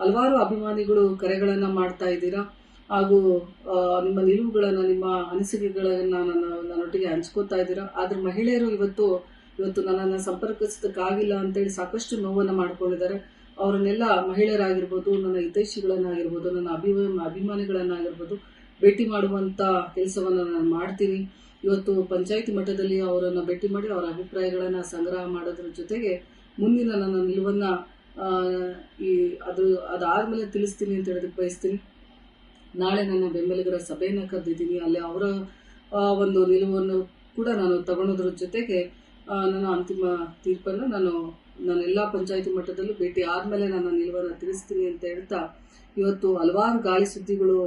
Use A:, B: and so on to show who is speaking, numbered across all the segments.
A: ಹಲವಾರು ಅಭಿಮಾನಿಗಳು ಕರೆಗಳನ್ನು ಮಾಡ್ತಾ ಇದ್ದೀರಾ? ಹಾಗೂ ನಿಮ್ಮ ನಿಲುವುಗಳನ್ನು, ನಿಮ್ಮ ಅನಿಸಿಕೆಗಳನ್ನು ನನ್ನ, ನನ್ನೊಟ್ಟಿಗೆ ಹಂಚ್ಕೋತಾ ಇದ್ದೀರಾ? ಆದರೆ ಮಹಿಳೆಯರು ಇವತ್ತು ಇವತ್ತು ನನ್ನನ್ನು ಸಂಪರ್ಕಿಸೋದಕ್ಕಾಗಿಲ್ಲ ಅಂತೇಳಿ ಸಾಕಷ್ಟು ನೋವನ್ನು ಮಾಡ್ಕೊಂಡಿದ್ದಾರೆ. ಅವರನ್ನೆಲ್ಲ ಮಹಿಳೆಯರಾಗಿರ್ಬೋದು, ನನ್ನ ಹಿತೈಷಿಗಳನ್ನಾಗಿರ್ಬೋದು, ನನ್ನ ಅಭಿಮ ಅಭಿಮಾನಿಗಳನ್ನಾಗಿರ್ಬೋದು ಭೇಟಿ ಮಾಡುವಂಥ ಕೆಲಸವನ್ನು ನಾನು ಮಾಡ್ತೀನಿ. ಇವತ್ತು ಪಂಚಾಯಿತಿ ಮಟ್ಟದಲ್ಲಿ ಅವರನ್ನು ಭೇಟಿ ಮಾಡಿ ಅವರ ಅಭಿಪ್ರಾಯಗಳನ್ನು ಸಂಗ್ರಹ ಮಾಡೋದ್ರ ಜೊತೆಗೆ ಮುಂದಿನ ನನ್ನ ನಿಲುವನ್ನ ಈ, ಅದು, ಅದಾದ್ಮೇಲೆ ತಿಳಿಸ್ತೀನಿ ಅಂತ ಹೇಳೋದಕ್ಕೆ ಬಯಸ್ತೀನಿ. ನಾಳೆ ನನ್ನ ಬೆಂಬಲಿಗರ ಸಭೆಯನ್ನು ಕರೆದಿದ್ದೀನಿ. ಅಲ್ಲಿ ಅವರ ಒಂದು ನಿಲುವನ್ನು ಕೂಡ ನಾನು ತಗೊಳೋದ್ರ ಜೊತೆಗೆ ನನ್ನ ಅಂತಿಮ ತೀರ್ಪನ್ನು ನಾನು ನಾನು ಎಲ್ಲ ಪಂಚಾಯತಿ ಮಟ್ಟದಲ್ಲೂ ಭೇಟಿ ಆದಮೇಲೆ ನನ್ನ ನಿಲುವನ್ನು ತಿಳಿಸ್ತೀನಿ ಅಂತ ಹೇಳ್ತಾ, ಇವತ್ತು ಹಲವಾರು ಗಾಳಿ ಸುದ್ದಿಗಳು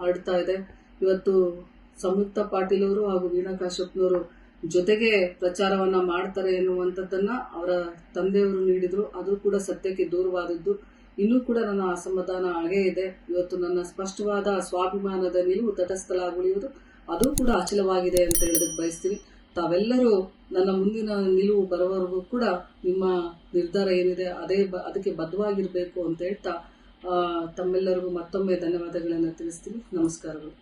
A: ಹರಡ್ತಾ ಇದೆ. ಇವತ್ತು ಸಂಯುಕ್ತ ಪಾಟೀಲ್ ಅವರು ಹಾಗೂ ವೀಣಾ ಕಾಶ್ಯಪ್ನವರು ಜೊತೆಗೆ ಪ್ರಚಾರವನ್ನ ಮಾಡ್ತಾರೆ ಎನ್ನುವಂಥದ್ದನ್ನ ಅವರ ತಂದೆಯವರು ನೀಡಿದ್ರು. ಅದು ಕೂಡ ಸತ್ಯಕ್ಕೆ ದೂರವಾದದ್ದು. ಇನ್ನೂ ಕೂಡ ನನ್ನ ಅಸಮಾಧಾನ ಹಾಗೇ ಇದೆ. ಇವತ್ತು ನನ್ನ ಸ್ಪಷ್ಟವಾದ ಸ್ವಾಭಿಮಾನದ ನಿಲುವು ತಟಸ್ಥಲಾಗುಳಿಯುವುದು. ಅದು ಕೂಡ ಅಚಲವಾಗಿದೆ ಅಂತ ಹೇಳೋದಕ್ಕೆ ಬಯಸ್ತೀನಿ. ತಾವೆಲ್ಲರೂ ನನ್ನ ಮುಂದಿನ ನಿಲುವು ಬರೋವರೆಗೂ ಕೂಡ ನಿಮ್ಮ ನಿರ್ಧಾರ ಏನಿದೆ ಅದೇ ಬ, ಅದಕ್ಕೆ ಬದ್ಧವಾಗಿರಬೇಕು ಅಂತ ಹೇಳ್ತಾ ತಮ್ಮೆಲ್ಲರಿಗೂ ಮತ್ತೊಮ್ಮೆ ಧನ್ಯವಾದಗಳನ್ನು ತಿಳಿಸ್ತೀನಿ. ನಮಸ್ಕಾರಗಳು.